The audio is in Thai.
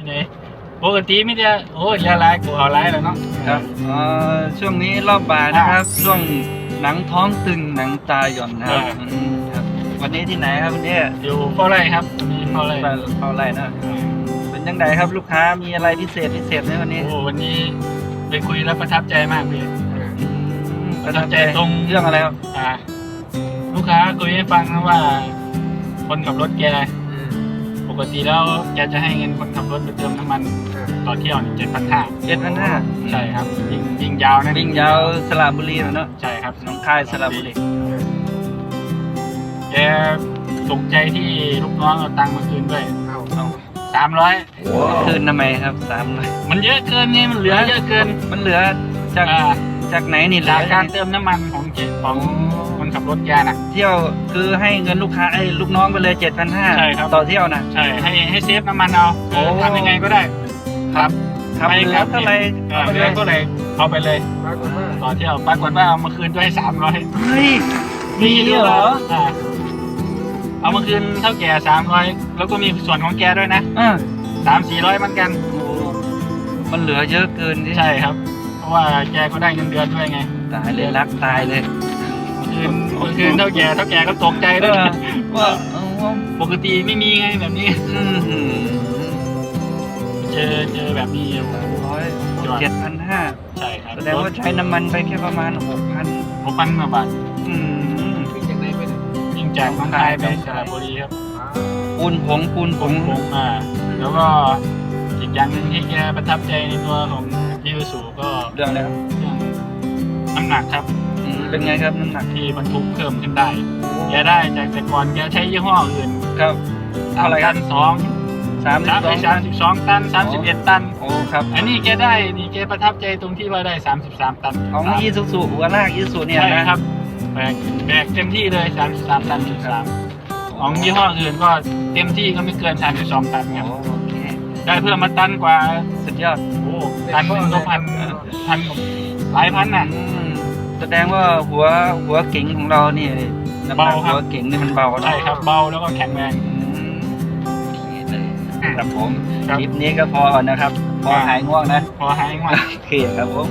ที่ไหนปกติไมแต่ได้โอ้ยยาลายกูเอาลายแล้วเนาะ ครับเอ่อช่วงนี้รอบบ่ายนะครับ ช่วงหนังท้องตึงหนังตาหย่อนนะครับอืมครับ วันนี้ที่ไหนครับวันนี้อยู่เฝ้าไร่ครับมีเฝ้าไร่เข้าไรนะ เป็นยังไงครับลูกค้ามีอะไรพิเศษพิเศษไหมวันนี้โอ้วันนี้ไปคุยแล้วประทับใจมากพี่อืมประทับใจตรง เรื่องอะไรครับอ่าลูกค้าคุยให้ฟังนะว่า คนขับรถแกป กติแล้วแกจะให้เงินคนขับรถไปเติมน้ำมันต่อเที่ยวเจ็ดพันห้าเจ็ดพันห้าใช่ครับยิงยิงยาวนะวิ่งยาวสระบุรีนะเนาะใช่ครับหน้องคายสระบุรีแกตกใจที่ลูกน้องเอาตังค์มาคืนด้วยเอาสามร้อยคืนทำไมครับสามร้อยมันเยอะเกินไงมันเหลือเยอะเกินมันเหลือจากอ่าจากไหนนี่เหลืจาอกการเติมน้ำมันของเจของคน ขับรถแกน่ะเที่ยวคือให้เงินลูกค้าไอ้ลูกน้องไปเลยเจ็ดพันห้าใช่ครับ ต่อเที่ยวนะใช่ให้ให้เซฟน้ำมันเอาโอ้ทำยังไงก็ได้ ครับครับไปเหลืคอรับเท่าไหร่เออเอาไปเหลืเลอยเท่าไหร่เอาไปเลยต่อเที่ยวปรากฏว่าเอามาคืนด้วยสามร้อยเฮ้ยมีด้วยเหรออ่าเอามาคืนเท่าแก่สามร้อยแล้วก็มีส่วนของแกด้วยนะอ่าสามสี่ร้อยเหมือนกันโอ้มันเหลือเยอะเกินที่ใช่ครับ เพราะว่าแกก็ได้เงินเดือนด้วยไง ตายเลยรักตายเลย คืนคืนเท่าแก่เท่าแก่ก็ตกใจเอด้วยอว่าเออว่าปกติไม่มีไงแบบนี้ อืมหืมเจอเจอแบบนี้อยู่ร้อยเจ็ดพันห้าใช่ครับแสดงว่าใช้น้ำมันไปแค่ประมาณหกพันหกพันกว่าบาทอืมยิงจากน้องคายไปสระบุรีครับปูนผงปูนผผงงผงอ่าแล้วก็อีกอย่างหนึ่งที่แกประทับใจในตัวของยูสูก็เรื่องอะไรครับเรื่องน้ำหนักครับอืม เป็นไงครับน้ำหนักที่บรรทุกเพิ่มขึ้นได้แกได้จากแต่ก่อนแกใช้ยี่ห้ออื่นครับสามเท่าไหร่คตัรับนสองสามสิสาบมสองสามสิบสองตันสามสิบเอ็ดตัน โอ้ครับอันนี้แกได้นี่แกประทับใจตรงที่ว่าได้สามสิบสามตันของอีซูซูหัวลากอีซูเนี่ยใช่นะ ครับแบกแบกเต็มที่เลยสามสิบสามตันจุดสามของยี่ห้ออื่นก็เต็มที่ก็ไม่เกินสามสิบสองตันครับโอเคได้เพิ่มมาตันกว่าสุดยอด โอ้ตันหนึ่งก็พันพันหลายพันน่ะ อืม แสดงว่าหัวหัวเก๋งของเรานี่น้ำหนักเบาครับหัวเก๋งนี่มันเบาเนอะใช่ครับเบาแล้วก็แข็งแรงอืมโอเคเลยครับผมครับคลิปนี้ก็พอก่อนนะครับ พอหายง่วงนะ พอหายง่วงโอเคครับผม